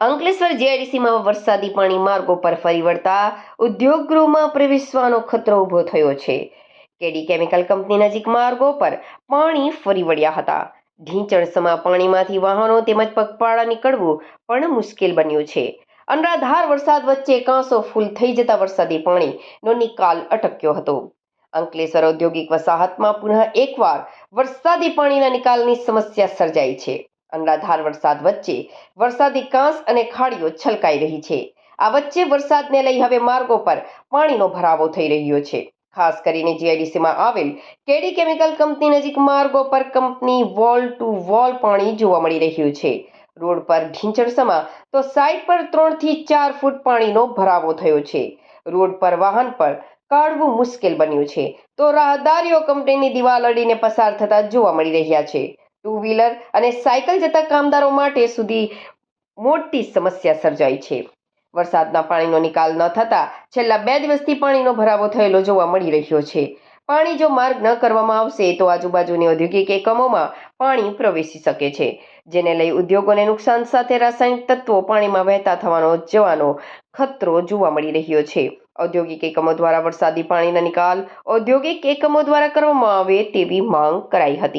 અંકલેશ્વર જીઆઈડીસીમાં વરસાદી પાણી માર્ગો પર ફરી વળતા ઉદ્યોગગૃહમાં પ્રવેશવાનો ખતરો ઊભો થયો છે. કેડી કેમિકલ કંપની નજીક માર્ગો પર પાણી ફરી વળ્યા હતા. ઢીંચણસમાં પાણીમાંથી વાહનો તેમજ પગપાળા નીકળવું પણ મુશ્કેલ બન્યું છે. અનરાધાર વરસાદ વચ્ચે કાંસો ફૂલ થઈ જતા વરસાદી પાણીનો નિકાલ અટક્યો હતો. અંકલેશ્વર ઔદ્યોગિક વસાહતમાં પુનઃ એકવાર વરસાદી પાણીના નિકાલની સમસ્યા સર્જાઈ છે. અનરાધાર વરસાદ વચ્ચે વરસાદી કાંસ અને ખાડીઓ છલકાઈ રહી છે. આ વચ્ચે વરસાદને લઈ હવે માર્ગો પર પાણીનો ભરાવો થઈ રહ્યો છે. ખાસ કરીને જીઆઈડીસીમાં આવેલ કેડી કેમિકલ કંપની નજીક માર્ગો પર કંપની વોલ ટુ વોલ પાણી જોવા મળી રહ્યું છે. રોડ પર ઢીંચણસમાં તો સાઈડ પર ત્રણથી ચાર ફૂટ પાણીનો ભરાવો થયો છે. રોડ પર વાહન પર કાઢવું મુશ્કેલ બન્યું છે. તો રાહદારીઓ કંપનીની દિવાલ અડીને પસાર થતા જોવા મળી રહ્યા છે. ટુ વ્હીલર અને સાયકલ જતા કામદારો માટે સુધી મોટી સમસ્યા સર્જાઈ છે. વરસાદના પાણીનો નિકાલ ન થતા છેલ્લા બે દિવસથી પાણીનો ભરાવો થયેલો જોવા મળી રહ્યો છે. પાણી જો માર્ગ ન કરવામાં આવશે તો આજુબાજુની ઔદ્યોગિક એકમોમાં પાણી પ્રવેશી શકે છે, જેને લઈ ઉદ્યોગોને નુકસાન સાથે રાસાયણિક તત્વો પાણીમાં વહેતા થવાનો જવાનો ખતરો જોવા મળી રહ્યો છે. ઔદ્યોગિક એકમો દ્વારા વરસાદી પાણીના નિકાલ ઔદ્યોગિક એકમો દ્વારા કરવામાં આવે તેવી માંગ કરાઈ હતી.